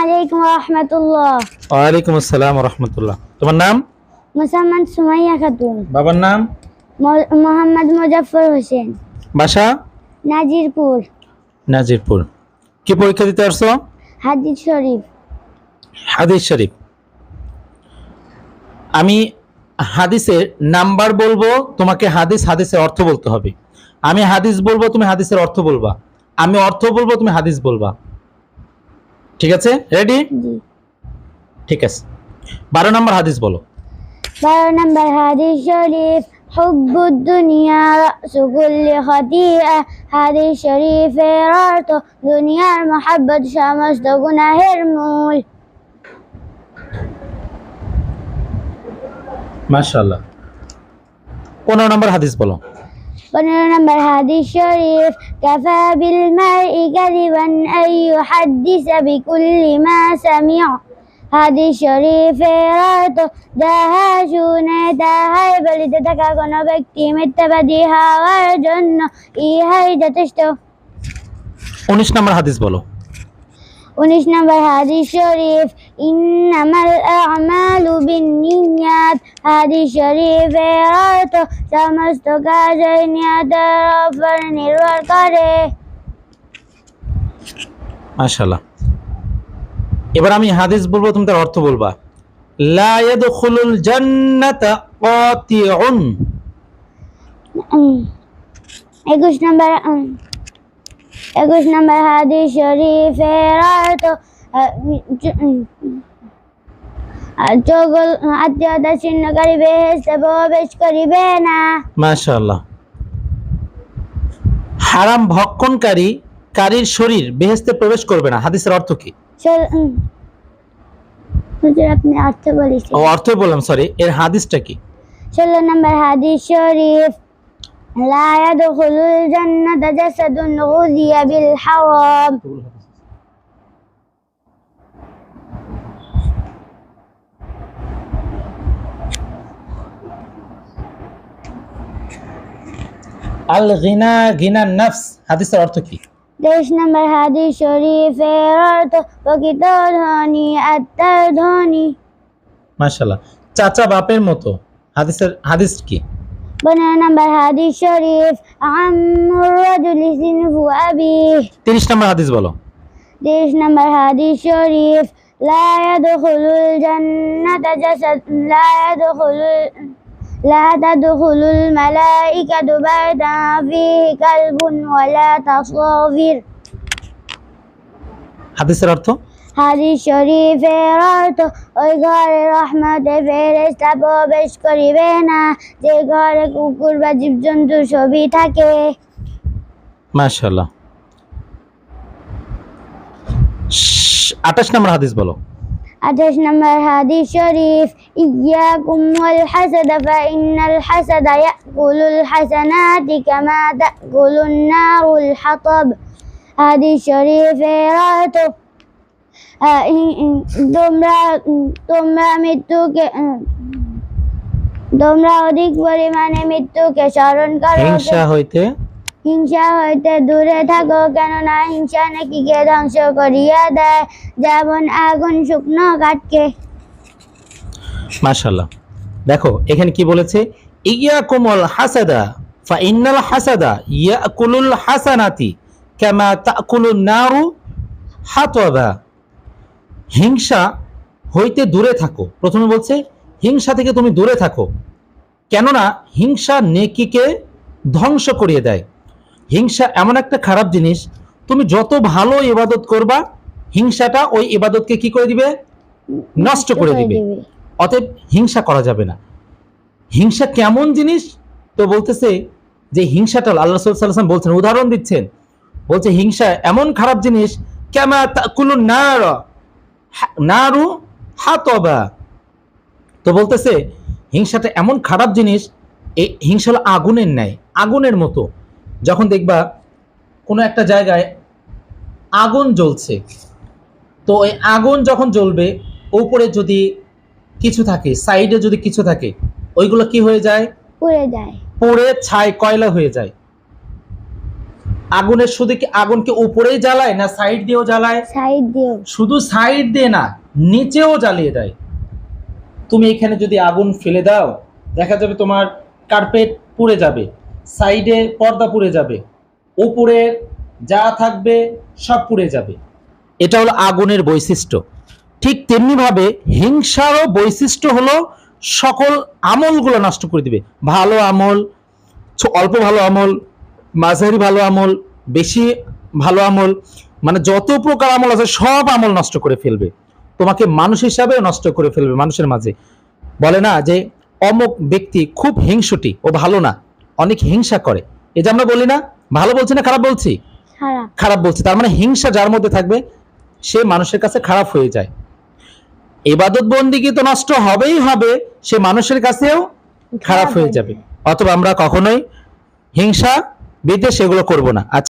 আলাইকুম রহমতুল্লাহ। ওয়ালাইকুম আসসালাম রহমতুল্লাহ। তোমার নাম? মুসাম্মদ সুমাইয়া খাতুন। বাবার নাম? মোহাম্মদ মুজাফর হোসেন। বাসা? নাজিরপুর। নাজিরপুর। কি পরীক্ষা দিতে আসছো? হাজির শরীফ। হাদিস শরীফ। আমি হাদিসের নাম্বার বলব তোমাকে হাদিস হাদিসের অর্থ বলতে হবে। আমি হাদিস বলব তুমি হাদিসের অর্থ বলবা। আমি অর্থ বলব তুমি হাদিস বলবা। ঠিক আছে রেডি জি ঠিক আছে বারো নম্বর হাদিস বলো বারো নম্বর হাদিস শরীফ حب الدنيا رأس كل خطيئة হাদিস শরীফের অর্থ দুনিয়ার মহাব্বত সমস্ত গুনাহের মূল মাশাআল্লাহ পনেরো নম্বর হাদিস বলো পনেরো নম্বর হাদিস শরীফ কাফা বিল মারই কাযিবান আন ইউহাদ্দিসা বিকুল্লি মা সামিআ হাদিস শরীফের অর্থ যাহা শুনে তাহাই বলিতে থাকা কোনো ব্যক্তি মিথ্যাবাদী হওয়ার জন্য ইহাই যথেষ্ট উনিশ নম্বর হাদিস বলো। উনিশ নম্বর হাদিস শরীফ। ইন্নামাল আমালু বিন্নিয়াত হাদিস শরীফের অর্থ সমস্ত কাজ নিয়তের উপর নির্ভর করে মাশাআল্লাহ। এবার আমি হাদিস বলব তুমি তার অর্থ বলবা। লা ইয়াদখুলুল জান্নাতা কাতিউন। উম, একুশ নম্বর উম, একুশ নম্বর হাদিস শরীফের অর্থ চগল আত্মীয়তা ছিন্নকারী বেহেস্তে প্রবেশ করিবে না মাশাআল্লাহ হারাম ভক্ষণকারী কারীর শরীর বেহেশতে প্রবেশ করবে না হাদিসের অর্থ কি চল উম। হুজুর আপনি অর্থ বলেছেন ও অর্থ বললাম সরি এর হাদিসটা কি ষোলো নম্বর হাদিস শরীফ لا يدخل الجنة جسد غذي بالحرام আল গিনা গিনা নফস হাদিসের অর্থ কি তেইশ নম্বর হাদিস শরীফের অর্থ প্রকৃত ধনী আত্মার ধনী মাশাআল্লাহ চাচা বাপের মতো হাদিসের হাদিস কি পনেরো নম্বর হাদিস শরীফ আমুর রাজুলি সিনহু আবি তিরিশ নম্বর হাদিস বলো তিরিশ নম্বর হাদিস শরীফ لا يدخل الجنة جسد لا يدخل لا تدخل الملائكة بيتا فيه كلب ولا تصافر হাদিসের অর্থ হাদিস শরীফের অর্থ ওই ঘরে রহমতে ফেরেশতা প্রবেশ করিবে না যে ঘরে কুকুর বা জীবজন্তু ছবি থাকে মাশাআল্লাহ আঠাশ নম্বর হাদিস বলো আঠাশ নম্বর হাদিস শরীফ হাতাব হাদিস শরীফের অর্থ আহ, ই- ই- তোমরা তোমরা মৃত্যুকে তোমরা অধিক পরিমাণে মৃত্যুকে স্মরণ করো হিংসা হইতে হিংসা হইতে দূরে থাকো কেননা হিংসা নাকি কে ধ্বংস করিয়া দেয়? যেমন আগুন শুকনো কাঠকে। মাশাআল্লাহ। দেখো, এখানে কি বলেছে? ইয়াকুমুল হাসাদা, ফা ইন্নাল হাসাদা ইয়াকুলুল হাসানাতি কামা তাকুলুন নারু হাতওয়াবা হিংসা হইতে দূরে থাকো। প্রথমে বলছে, হিংসা থেকে তুমি দূরে থাকো। কেননা, হিংসা নেকিকে ধ্বংস করিয়ে দেয়। হিংসা এমন একটা খারাপ জিনিস, তুমি যত ভালো ইবাদত করবা, হিংসাটা ওই ইবাদতকে কি করে দিবে। নষ্ট করে দিবে। অতএব হিংসা করা যাবে না। হিংসা কেমন জিনিস? তো বলতেছে যে হিংসাটা আল্লাহ সাল্লাম বলছেন, উদাহরণ দিচ্ছেন। বলছে, হিংসা এমন খারাপ জিনিস, কেমা তাকুলু নার হাতবা। তো বলতেছে, হিংসাটা এমন খারাপ জিনিস এই হিংসা আগুনের ন্যায়, আগুনের মতো। যখন দেখবা কোনো একটা জায়গায় আগুন জ্বলছে, তো ওই আগুন যখন জ্বলবে উপরে যদি কিছু থাকে সাইডে যদি কিছু থাকে ওইগুলো কি হয়ে যায়? পুড়ে যায়। পুড়ে ছাই কয়লা হয়ে যায়। আগুনের শুধু কি আগুনকে উপরেই জ্বালায় না সাইড দিয়েও জ্বালায়? সাইড দিও শুধু সাইড দিয়ে না নিচেও জ্বালিয়ে দেয়। তুমি এখানে যদি আগুন ফেলে দাও দেখা যাবে তোমার কার্পেট পুড়ে যাবে সাইডে পর্দা পুড়ে যাবে উপরে যা থাকবে সব পুড়ে যাবে। এটা হলো আগুনের বৈশিষ্ট্য। ঠিক তেমনিভাবে হিংসারও বৈশিষ্ট্য হলো সকল আমলগুলো নষ্ট করে দিবে। ভালো আমল অল্প ভালো আমল মাঝারি ভালো আমল বেশি ভালো আমল মানে যত প্রকার আমল আছে সব আমল নষ্ট করে ফেলবে। তোমাকে মানুষ হিসাবেও নষ্ট করে ফেলবে মানুষের মাঝে। বলে না যে অমুক ব্যক্তি খুব হিংসুটি ও ভালো না অনেক হিংসা করে। এই যে আমরা বলি না ভালো বলছি না খারাপ বলছি? খারাপ বলছি তার মানে হিংসা যার মধ্যে থাকবে সে মানুষের কাছে খারাপ হয়ে যায়। এবাদত বন্দিগি তো নষ্ট হবেই হবে সে মানুষের কাছেও খারাপ হয়ে। যাবে। অথবা আমরা কখনোই হিংসা বিদ্বেষ এগুলো করব না। আচ্ছা।